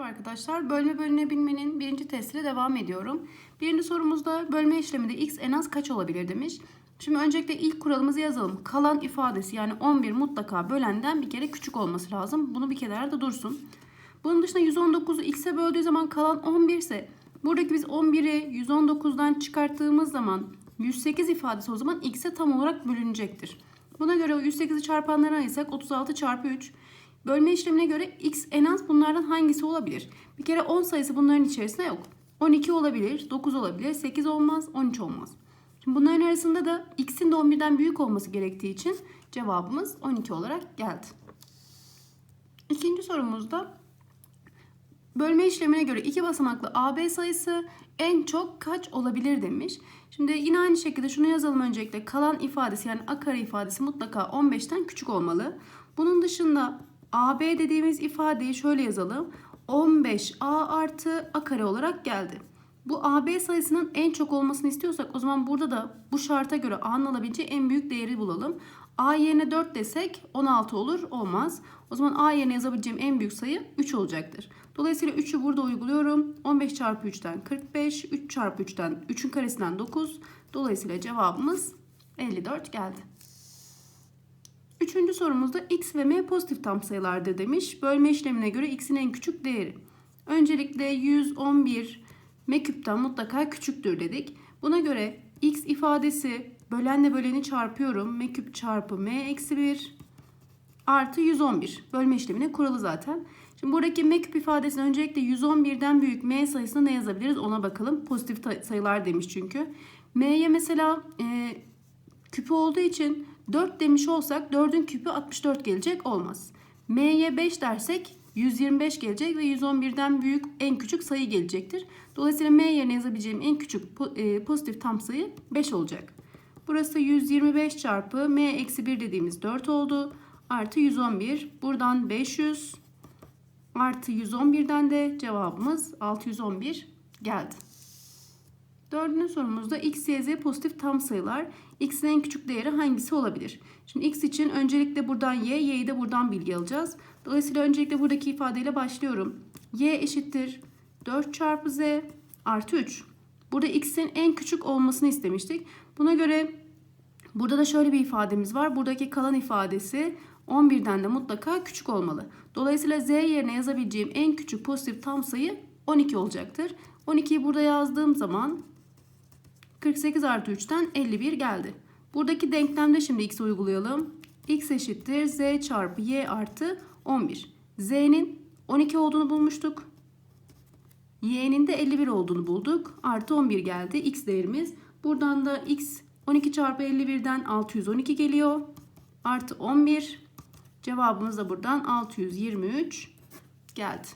Merhaba arkadaşlar. Bölme bölünebilmenin birinci testiyle devam ediyorum. Birinci sorumuzda bölme işleminde x en az kaç olabilir demiş. Şimdi öncelikle ilk kuralımızı yazalım. Kalan ifadesi yani 11 mutlaka bölenden bir kere küçük olması lazım. Bunu bir kenarda dursun. Bunun dışında 119'u x'e böldüğü zaman kalan 11 ise buradaki biz 11'i 119'dan çıkarttığımız zaman 108 ifadesi o zaman x'e tam olarak bölünecektir. Buna göre o 108'i çarpanlarına ayırsak 36 çarpı 3 Bölme işlemine göre x en az bunlardan hangisi olabilir? Bir kere 10 sayısı bunların içerisinde yok. 12 olabilir, 9 olabilir, 8 olmaz, 13 olmaz. Şimdi bunların arasında da x'in de 11'den büyük olması gerektiği için cevabımız 12 olarak geldi. İkinci sorumuzda bölme işlemine göre iki basamaklı AB sayısı en çok kaç olabilir demiş. Şimdi yine aynı şekilde şunu yazalım öncelikle. Kalan ifadesi yani a kare ifadesi mutlaka 15'ten küçük olmalı. Bunun dışında AB dediğimiz ifadeyi şöyle yazalım. 15A artı A kare olarak geldi. Bu AB sayısının en çok olmasını istiyorsak o zaman burada da bu şarta göre A'nın alabileceği en büyük değeri bulalım. A yerine 4 desek 16 olur olmaz. O zaman A yerine yazabileceğim en büyük sayı 3 olacaktır. Dolayısıyla 3'ü burada uyguluyorum. 15 çarpı 3'ten 45, 3 çarpı 3'ten 3'ün karesinden 9. Dolayısıyla cevabımız 54 geldi. Üçüncü sorumuzda x ve m pozitif tam sayılardır demiş. Bölme işlemine göre x'in en küçük değeri. Öncelikle 111 m küpten mutlaka küçüktür dedik. Buna göre x ifadesi bölenle böleni çarpıyorum. m küp çarpı m eksi 1 artı 111. Bölme işlemine kuralı zaten. Şimdi buradaki m küp ifadesini öncelikle 111'den büyük m sayısına ne yazabiliriz ona bakalım. Pozitif sayılar demiş çünkü. m'ye mesela e, küpü olduğu için 4 demiş olsak 4'ün küpü 64 gelecek olmaz. M'ye 5 dersek 125 gelecek ve 111'den büyük en küçük sayı gelecektir. Dolayısıyla M yerine yazabileceğim en küçük e, pozitif tam sayı 5 olacak. Burası 125 çarpı M eksi 1 dediğimiz 4 oldu. Artı 111. Buradan 500 artı 111'den de cevabımız 611 geldi. Dördüncü sorumuzda x, y, z pozitif tam sayılar. x'in en küçük değeri hangisi olabilir? Şimdi x için öncelikle buradan y, y'yi de buradan bilgi alacağız. Dolayısıyla öncelikle buradaki ifadeyle başlıyorum. y eşittir 4 çarpı z artı 3. Burada x'in en küçük olmasını istemiştik. Buna göre burada da şöyle bir ifademiz var. Buradaki kalan ifadesi 11'den de mutlaka küçük olmalı. Dolayısıyla z yerine yazabileceğim en küçük pozitif tam sayı 12 olacaktır. 12'yi burada yazdığım zaman 48 artı 3'ten 51 geldi. Buradaki denklemde şimdi x uygulayalım. x eşittir z çarpı y artı 11. z'nin 12 olduğunu bulmuştuk. y'nin de 51 olduğunu bulduk. Artı 11 geldi x değerimiz. Buradan da x 12 çarpı 51'den 612 geliyor. Artı 11. Cevabımız da buradan 623 geldi.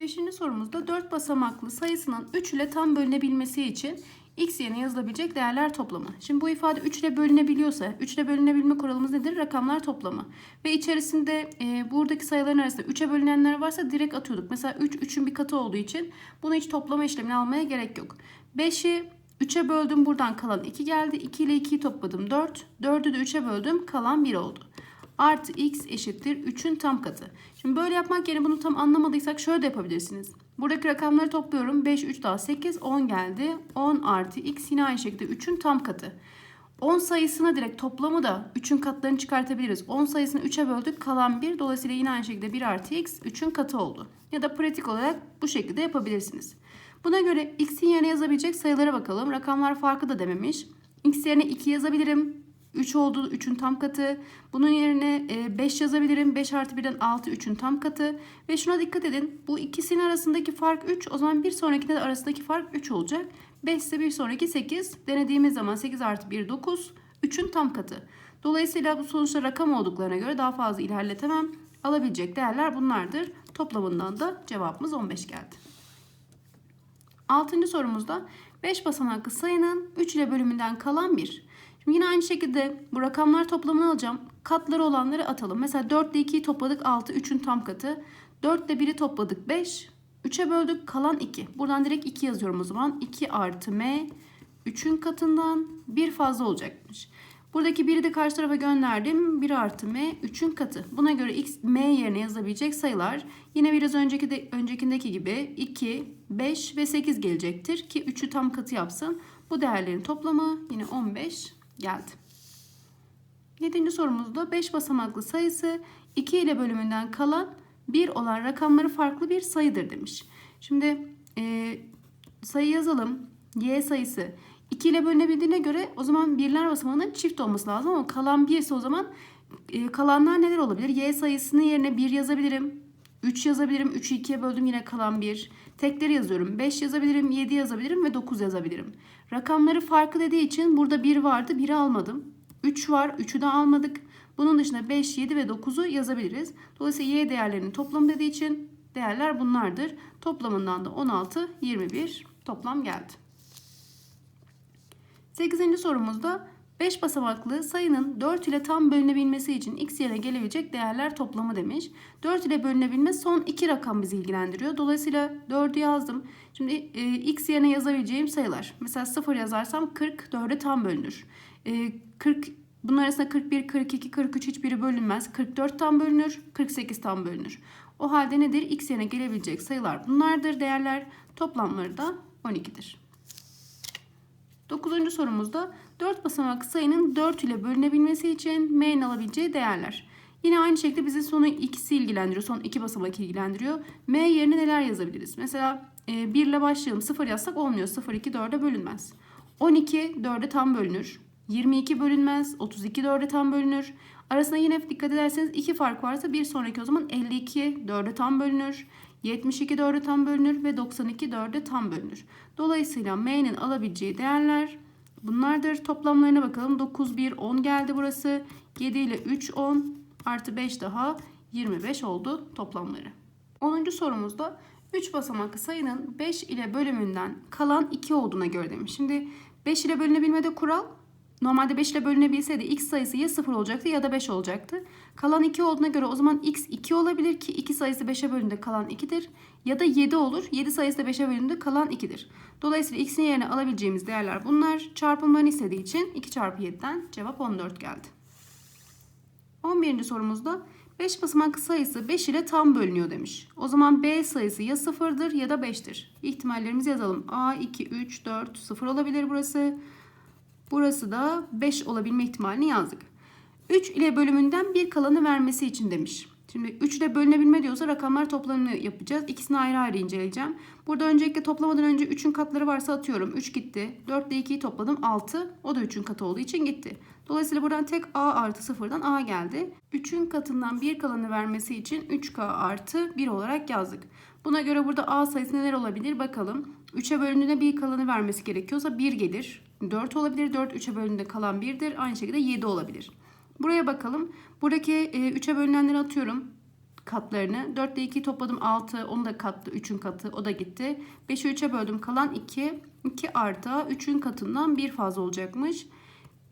Beşinci sorumuzda 4 basamaklı sayısının 3 ile tam bölünebilmesi için x yerine yazılabilecek değerler toplamı. Şimdi bu ifade 3 ile bölünebiliyorsa 3 ile bölünebilme kuralımız nedir? Rakamlar toplamı. Ve içerisinde e, buradaki sayıların arasında 3'e bölünenler varsa direkt atıyorduk. Mesela 3 3'ün bir katı olduğu için bunu hiç toplama işlemini almaya gerek yok. 5'i 3'e böldüm buradan kalan 2 geldi. 2 ile 2'yi topladım 4. 4'ü de 3'e böldüm kalan 1 oldu. Artı x eşittir 3'ün tam katı. Şimdi böyle yapmak yerine bunu tam anlamadıysak şöyle de yapabilirsiniz. Buradaki rakamları topluyorum. 5, 3 daha 8, 10 geldi. 10 artı x yine aynı şekilde 3'ün tam katı. 10 sayısına direkt toplamı da 3'ün katlarını çıkartabiliriz. 10 sayısını 3'e böldük kalan 1. Dolayısıyla yine aynı şekilde 1 artı x 3'ün katı oldu. Ya da pratik olarak bu şekilde yapabilirsiniz. Buna göre x'in yerine yazabilecek sayılara bakalım. Rakamlar farkı da dememiş. x yerine 2 yazabilirim. 3 oldu 3'ün tam katı. Bunun yerine 5 yazabilirim. 5 artı 1'den 6 3'ün tam katı. Ve şuna dikkat edin. Bu ikisinin arasındaki fark 3. O zaman bir sonrakinde de arasındaki fark 3 olacak. 5 ise bir sonraki 8. Denediğimiz zaman 8 artı 1 9. 3'ün tam katı. Dolayısıyla bu sonuçta rakam olduklarına göre daha fazla ilerletemem. Alabilecek değerler bunlardır. Toplamından da cevabımız 15 geldi. Altıncı sorumuzda 5 basamaklı sayının 3 ile bölümünden kalan 1. Yine aynı şekilde bu rakamlar toplamını alacağım. Katları olanları atalım. Mesela 4 ile 2'yi topladık 6, 3'ün tam katı. 4 ile 1'i topladık 5. 3'e böldük kalan 2. Buradan direkt 2 yazıyorum o zaman. 2 artı m 3'ün katından 1 fazla olacakmış. Buradaki 1'i de karşı tarafa gönderdim. 1 artı m 3'ün katı. Buna göre x m yerine yazabilecek sayılar yine biraz önceki de, öncekindeki gibi 2, 5 ve 8 gelecektir ki 3'ü tam katı yapsın. Bu değerlerin toplamı yine 15 geldi. Yedinci sorumuzda 5 basamaklı sayısı 2 ile bölümünden kalan 1 olan rakamları farklı bir sayıdır demiş. Şimdi e, sayı yazalım. Y sayısı 2 ile bölünebildiğine göre o zaman birler basamağının çift olması lazım ama kalan 1 ise o zaman e, kalanlar neler olabilir? Y sayısının yerine 1 yazabilirim. 3 yazabilirim. 3'ü 2'ye böldüm yine kalan 1. Tekleri yazıyorum. 5 yazabilirim, 7 yazabilirim ve 9 yazabilirim. Rakamları farklı dediği için burada 1 vardı, 1'i almadım. 3 var, 3'ü de almadık. Bunun dışında 5, 7 ve 9'u yazabiliriz. Dolayısıyla y değerlerinin toplamı dediği için değerler bunlardır. Toplamından da 16, 21 toplam geldi. 8. sorumuzda 5 basamaklı sayının 4 ile tam bölünebilmesi için x yerine gelebilecek değerler toplamı demiş. 4 ile bölünebilme son iki rakam bizi ilgilendiriyor. Dolayısıyla 4'ü yazdım. Şimdi e, x yerine yazabileceğim sayılar. Mesela 0 yazarsam 40 4'e tam bölünür. E, 40 bunun arasında 41, 42, 43 hiçbiri bölünmez. 44 tam bölünür, 48 tam bölünür. O halde nedir? X yerine gelebilecek sayılar bunlardır. Değerler toplamları da 12'dir. 9. sorumuzda 4 basamaklı sayının 4 ile bölünebilmesi için m'nin alabileceği değerler. Yine aynı şekilde bizi sonu ikisi ilgilendiriyor. Son iki basamak ilgilendiriyor. M yerine neler yazabiliriz? Mesela e, 1 ile başlayalım. 0 yazsak olmuyor. 0, 2, 4'e bölünmez. 12 4'e tam bölünür. 22 bölünmez. 32 4'e tam bölünür. Arasında yine dikkat ederseniz iki fark varsa bir sonraki o zaman 52 4'e tam bölünür. 72 4'e tam bölünür ve 92 4'e tam bölünür. Dolayısıyla m'nin alabileceği değerler bunlardır. Toplamlarına bakalım. 9 1 10 geldi burası. 7 ile 3 10 artı 5 daha 25 oldu toplamları. 10. sorumuzda 3 basamaklı sayının 5 ile bölümünden kalan 2 olduğuna göre demiş. Şimdi 5 ile bölünebilmede kural Normalde 5 ile bölünebilseydi x sayısı ya 0 olacaktı ya da 5 olacaktı. Kalan 2 olduğuna göre o zaman x 2 olabilir ki 2 sayısı 5'e bölündüğünde kalan 2'dir. Ya da 7 olur. 7 sayısı da 5'e bölündüğünde kalan 2'dir. Dolayısıyla x'in yerine alabileceğimiz değerler bunlar. Çarpımlarını istediği için 2 çarpı 7'den cevap 14 geldi. 11. sorumuzda 5 basamaklı sayısı 5 ile tam bölünüyor demiş. O zaman b sayısı ya 0'dır ya da 5'tir. İhtimallerimizi yazalım. a 2, 3, 4, 0 olabilir burası. Burası da 5 olabilme ihtimalini yazdık. 3 ile bölümünden bir kalanı vermesi için demiş. Şimdi 3 ile bölünebilme diyorsa rakamlar toplamını yapacağız. İkisini ayrı ayrı inceleyeceğim. Burada öncelikle toplamadan önce 3'ün katları varsa atıyorum. 3 gitti. 4 ile 2'yi topladım 6. O da 3'ün katı olduğu için gitti. Dolayısıyla buradan tek a artı 0'dan a geldi. 3'ün katından bir kalanı vermesi için 3k artı 1 olarak yazdık. Buna göre burada a sayısı neler olabilir bakalım. 3'e bölündüğünde bir kalanı vermesi gerekiyorsa 1 gelir. 4 olabilir. 4 3'e bölündüğünde kalan 1'dir. Aynı şekilde 7 olabilir. Buraya bakalım. Buradaki 3'e bölünenleri atıyorum katlarını. 4 ile 2'yi topladım 6. Onu da kattı. 3'ün katı. O da gitti. 5'i 3'e böldüm. Kalan 2. 2 artı 3'ün katından 1 fazla olacakmış.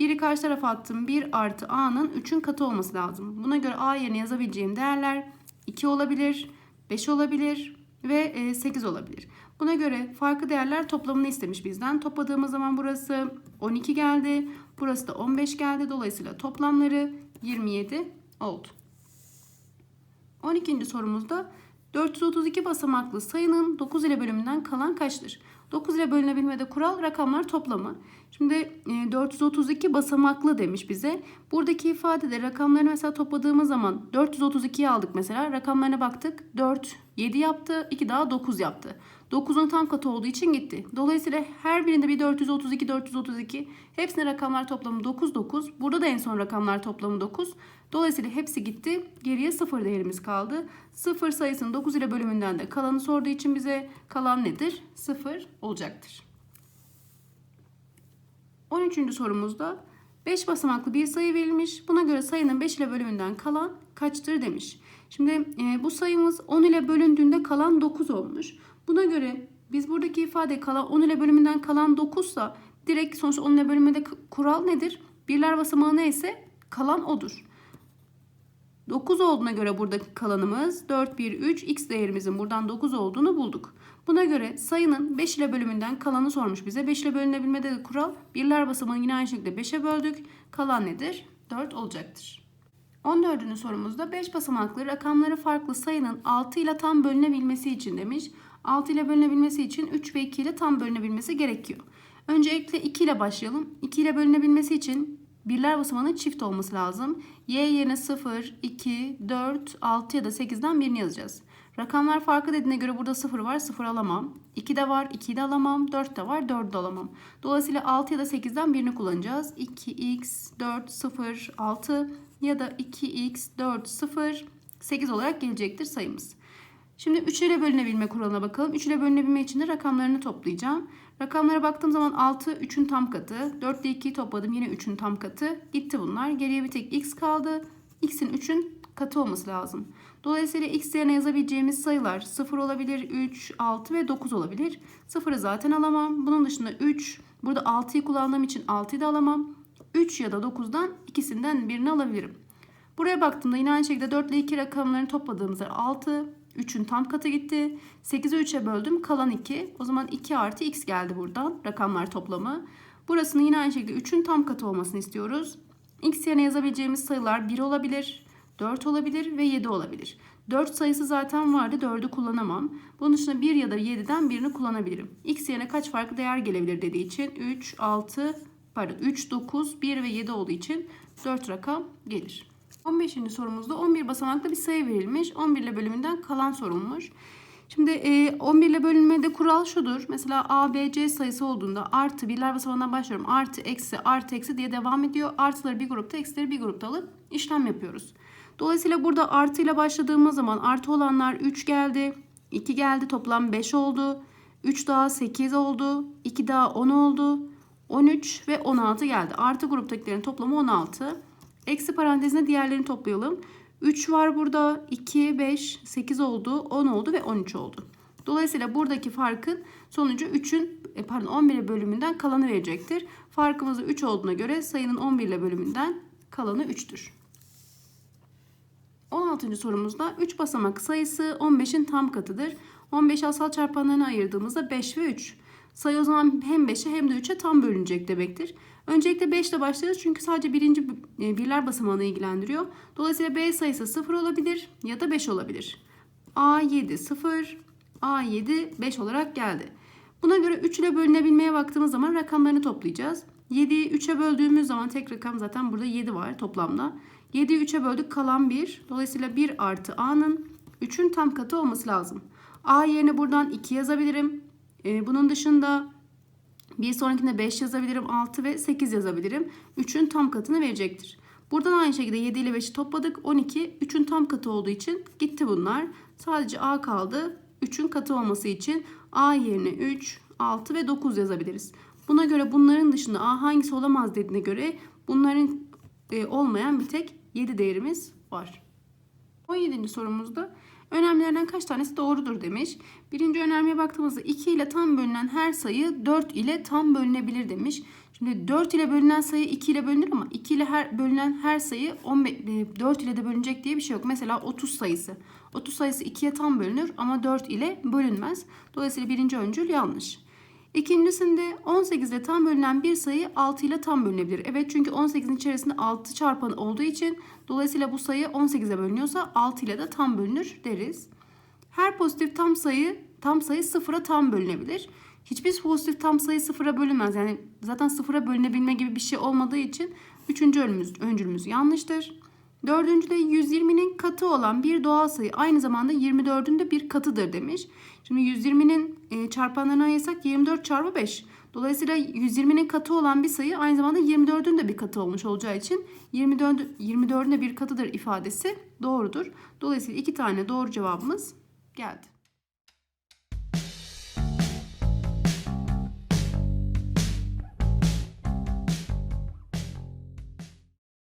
1'i karşı tarafa attım. 1 artı a'nın 3'ün katı olması lazım. Buna göre a yerine yazabileceğim değerler 2 olabilir, 5 olabilir ve 8 olabilir. Buna göre farklı değerler toplamını istemiş bizden. Topladığımız zaman burası 12 geldi. Burası da 15 geldi. Dolayısıyla toplamları 27 oldu. 12. sorumuzda 432 basamaklı sayının 9 ile bölümünden kalan kaçtır? 9 ile bölünebilmede kural rakamlar toplamı. Şimdi 432 basamaklı demiş bize. Buradaki ifadede rakamları mesela topladığımız zaman 432'yi aldık mesela. Rakamlarına baktık. 4, 7 yaptı. 2 daha 9 yaptı. 9'un tam katı olduğu için gitti. Dolayısıyla her birinde bir 432, 432. Hepsine rakamlar toplamı 9, 9. Burada da en son rakamlar toplamı 9. Dolayısıyla hepsi gitti. Geriye 0 değerimiz kaldı. 0 sayısının 9 ile bölümünden de kalanı sorduğu için bize kalan nedir? 0 olacaktır. 13. sorumuzda 5 basamaklı bir sayı verilmiş. Buna göre sayının 5 ile bölümünden kalan kaçtır demiş. Şimdi e, bu sayımız 10 ile bölündüğünde kalan 9 olmuş. Buna göre biz buradaki ifade kalan 10 ile bölümünden kalan 9 sa direkt sonuçta 10 ile bölünmede kural nedir? Birler basamağı neyse kalan odur. 9 olduğuna göre buradaki kalanımız 4, 1, 3 x değerimizin buradan 9 olduğunu bulduk. Buna göre sayının 5 ile bölümünden kalanı sormuş bize. 5 ile bölünebilmede de kural birler basamağını yine aynı şekilde 5'e böldük. Kalan nedir? 4 olacaktır. 14. sorumuzda 5 basamaklı rakamları farklı sayının 6 ile tam bölünebilmesi için demiş. 6 ile bölünebilmesi için 3 ve 2 ile tam bölünebilmesi gerekiyor. Öncelikle 2 ile başlayalım. 2 ile bölünebilmesi için birler basamağının çift olması lazım. Y yerine 0, 2, 4, 6 ya da 8'den birini yazacağız. Rakamlar farkı dediğine göre burada 0 var, 0 alamam. 2 de var, 2'yi de alamam. 4 de var, 4'ü de alamam. Dolayısıyla 6 ya da 8'den birini kullanacağız. 2x, 4, 0, 6 ya da 2x, 4, 0, 8 olarak gelecektir sayımız. Şimdi 3 ile bölünebilme kuralına bakalım. 3 ile bölünebilme için de rakamlarını toplayacağım. Rakamlara baktığım zaman 6 3'ün tam katı. 4 ile 2'yi topladım yine 3'ün tam katı. Gitti bunlar. Geriye bir tek x kaldı. x'in 3'ün katı olması lazım. Dolayısıyla x yerine yazabileceğimiz sayılar 0 olabilir, 3, 6 ve 9 olabilir. 0'ı zaten alamam. Bunun dışında 3, burada 6'yı kullandığım için 6'yı da alamam. 3 ya da 9'dan ikisinden birini alabilirim. Buraya baktığımda yine aynı şekilde 4 ile 2 rakamlarını topladığımızda 6, 3'ün tam katı gitti. 8'i 3'e böldüm kalan 2. O zaman 2 artı x geldi buradan rakamlar toplamı. Burasını yine aynı şekilde 3'ün tam katı olmasını istiyoruz. x yerine yazabileceğimiz sayılar 1 olabilir, 4 olabilir ve 7 olabilir. 4 sayısı zaten vardı 4'ü kullanamam. Bunun dışında 1 ya da 7'den birini kullanabilirim. x yerine kaç farklı değer gelebilir dediği için 3, 6, pardon 3, 9, 1 ve 7 olduğu için 4 rakam gelir. 15. sorumuzda 11 basamaklı bir sayı verilmiş. 11 ile bölümünden kalan sorulmuş. Şimdi e, 11 ile bölünmede kural şudur. Mesela A, B, C sayısı olduğunda artı birler basamağından başlıyorum. Artı, eksi, artı, eksi diye devam ediyor. Artıları bir grupta, eksileri bir grupta alıp işlem yapıyoruz. Dolayısıyla burada artı ile başladığımız zaman artı olanlar 3 geldi. 2 geldi toplam 5 oldu. 3 daha 8 oldu. 2 daha 10 oldu. 13 ve 16 geldi. Artı gruptakilerin toplamı 16. Eksi parantezine diğerlerini toplayalım. 3 var burada. 2, 5, 8 oldu. 10 oldu ve 13 oldu. Dolayısıyla buradaki farkın sonucu 3'ün e, pardon 11 bölümünden kalanı verecektir. Farkımız 3 olduğuna göre sayının 11 ile bölümünden kalanı 3'tür. 16. sorumuzda 3 basamak sayısı 15'in tam katıdır. 15 asal çarpanlarına ayırdığımızda 5 ve 3. Sayı o zaman hem 5'e hem de 3'e tam bölünecek demektir. Öncelikle 5 ile başlarız çünkü sadece birinci e, birler basamağını ilgilendiriyor. Dolayısıyla B sayısı 0 olabilir ya da 5 olabilir. A7 0, A7 5 olarak geldi. Buna göre 3 ile bölünebilmeye baktığımız zaman rakamlarını toplayacağız. 7'yi 3'e böldüğümüz zaman tek rakam zaten burada 7 var toplamda. 7'yi 3'e böldük kalan 1. Dolayısıyla 1 artı A'nın 3'ün tam katı olması lazım. A yerine buradan 2 yazabilirim. Ee, bunun dışında bir sonrakinde 5 yazabilirim, 6 ve 8 yazabilirim. 3'ün tam katını verecektir. Buradan aynı şekilde 7 ile 5'i topladık. 12 3'ün tam katı olduğu için gitti bunlar. Sadece A kaldı. 3'ün katı olması için A yerine 3, 6 ve 9 yazabiliriz. Buna göre bunların dışında A hangisi olamaz dediğine göre bunların e, olmayan bir tek 7 değerimiz var. 17. sorumuzda önemlilerden kaç tanesi doğrudur demiş. Birinci önermeye baktığımızda 2 ile tam bölünen her sayı 4 ile tam bölünebilir demiş. Şimdi 4 ile bölünen sayı 2 ile bölünür ama 2 ile her, bölünen her sayı 15, 4 ile de bölünecek diye bir şey yok. Mesela 30 sayısı. 30 sayısı 2'ye tam bölünür ama 4 ile bölünmez. Dolayısıyla birinci öncül yanlış. İkincisinde 18 ile tam bölünen bir sayı 6 ile tam bölünebilir. Evet çünkü 18'in içerisinde 6 çarpanı olduğu için dolayısıyla bu sayı 18'e bölünüyorsa 6 ile de tam bölünür deriz. Her pozitif tam sayı tam sayı sıfıra tam bölünebilir. Hiçbir pozitif tam sayı sıfıra bölünmez. Yani zaten sıfıra bölünebilme gibi bir şey olmadığı için üçüncü öncülümüz, öncülümüz yanlıştır. Dördüncüde 120'nin katı olan bir doğal sayı aynı zamanda 24'ün de bir katıdır demiş. Şimdi 120'nin e, çarpanlarını ayırsak 24 çarpı 5. Dolayısıyla 120'nin katı olan bir sayı aynı zamanda 24'ün de bir katı olmuş olacağı için 24, 24'ün de bir katıdır ifadesi doğrudur. Dolayısıyla iki tane doğru cevabımız geldi.